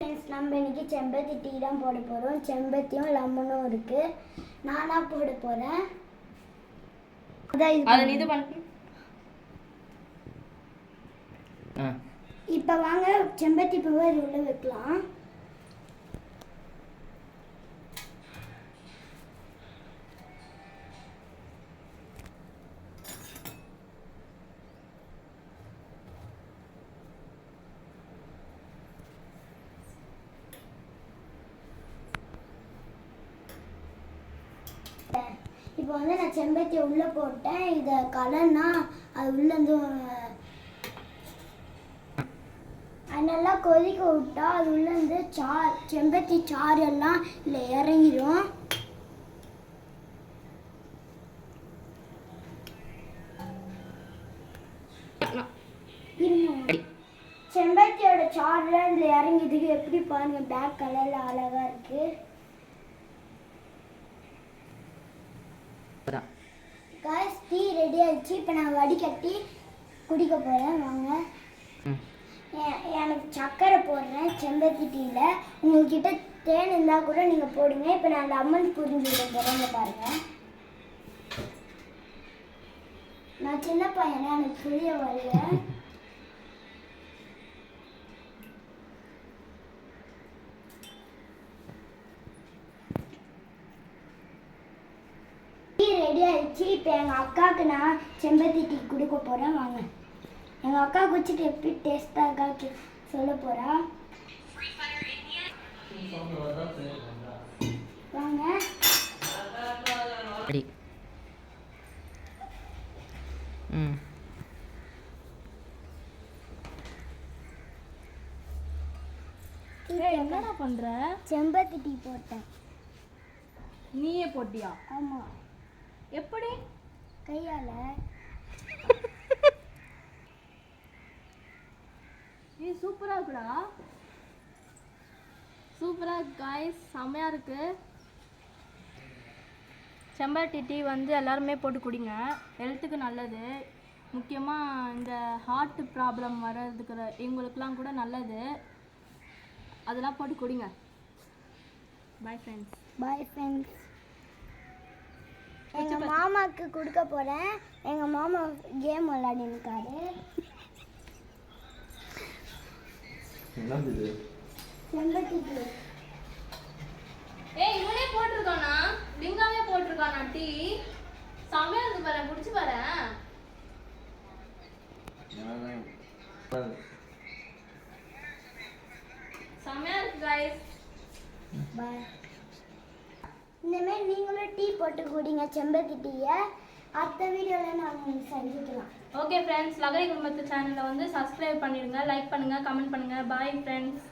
Friends நம்ம இன்னைக்கு செம்பருத்தி டீ தான் போட போகிறோம் செம்பருத்தியும் லெமனும் இருக்குது நானாக போட போகிறேன் அதான் இது இப்போ வாங்க செம்பருத்தி பூவை உள்ளே வைக்கலாம். இப்போ வந்து நான் செம்பருத்தியை உள்ளே போட்டேன். இதை கலன்னா அது உள்ளேருந்து அது நல்லா கொதிக்க விட்டா அது உள்ளேருந்து சா செம்பருத்தி சாறு எல்லாம் இல்லை இறங்கிடும் இருங்க. செம்பருத்தியோட சாறுலாம் இதில் இறங்கிதுக்கு எப்படி பாருங்க பிளாக் கலரில் அழகாக இருக்குது அதான் காய்ஸ் டீ ரெடி ஆயிடுச்சு. இப்போ நான் வடிகட்டி குடிக்க போகிறேன் வாங்க. எனக்கு சர்க்கரை போடுறேன் செம்பருத்தி டீயில் உங்ககிட்ட தேன் இருந்தால் கூட நீங்கள் போடுங்க. இப்போ நான் லெமன் புரிஞ்சுக்க போகிறேன் பாருங்கள் நான் சின்ன பையனா எனக்கு புரிய வரல டீ ஆயிடுச்சு இப்போ எங்கள் அக்காவுக்கு நான் செம்பருத்தி டீ கொடுக்க போகிறேன் வாங்க. எங்கள் அக்கா குடிச்சிட்டு எப்படி டேஸ்ட்டாக இருக்கா கே- சொல்ல போகிறா வாங்க. ம். என்னடா பண்ற? செம்பருத்தி டீ போட்டேன். நீயே போட்டியா? ஆமாம் எப்படி? கையால். ஏய் சூப்பரா இருக்குடா. சூப்பரா காய்ஸ் செம்மையா இருக்கு. செம்பருத்தி டீ வந்து எல்லாருமே போட்டு குடிங்க. ஹெல்த்துக்கு நல்லது. முக்கியமாக இந்த ஹார்ட் ப்ராப்ளம் வர்றதுக்கு இவங்களுக்குலாம் கூட நல்லது. அதெல்லாம் போட்டு குடிங்க. பை ஃப்ரெண்ட்ஸ் பாய் ஃப்ரெண்ட்ஸ் எங்கள் மாமாவுக்கு கொடுக்க போகிறேன் எங்கள் மாமா கேம் விளையாடிருக்காரு செம்பருத்தி டீ ஏய் இவனே போட்டிருக்கானா? லிங்காவே போட்டிருக்கானா டீ? செம்மையா இருக்கு பாரு குடிச்சு பாரு. செம்மையா இருக்கு பாய் இந்தமாரி நீங்களும் டீ போட்டு குடிங்க செம்பருத்தி டீயை அடுத்த வீடியோவில் நான் உங்களுக்கு சந்திக்கலாம் ஓகே ஃப்ரெண்ட்ஸ் லகரி குடும்பத்து சேனலை வந்து சப்ஸ்கிரைப் பண்ணிடுங்க லைக் பண்ணுங்கள் கமெண்ட் பண்ணுங்க. Bye friends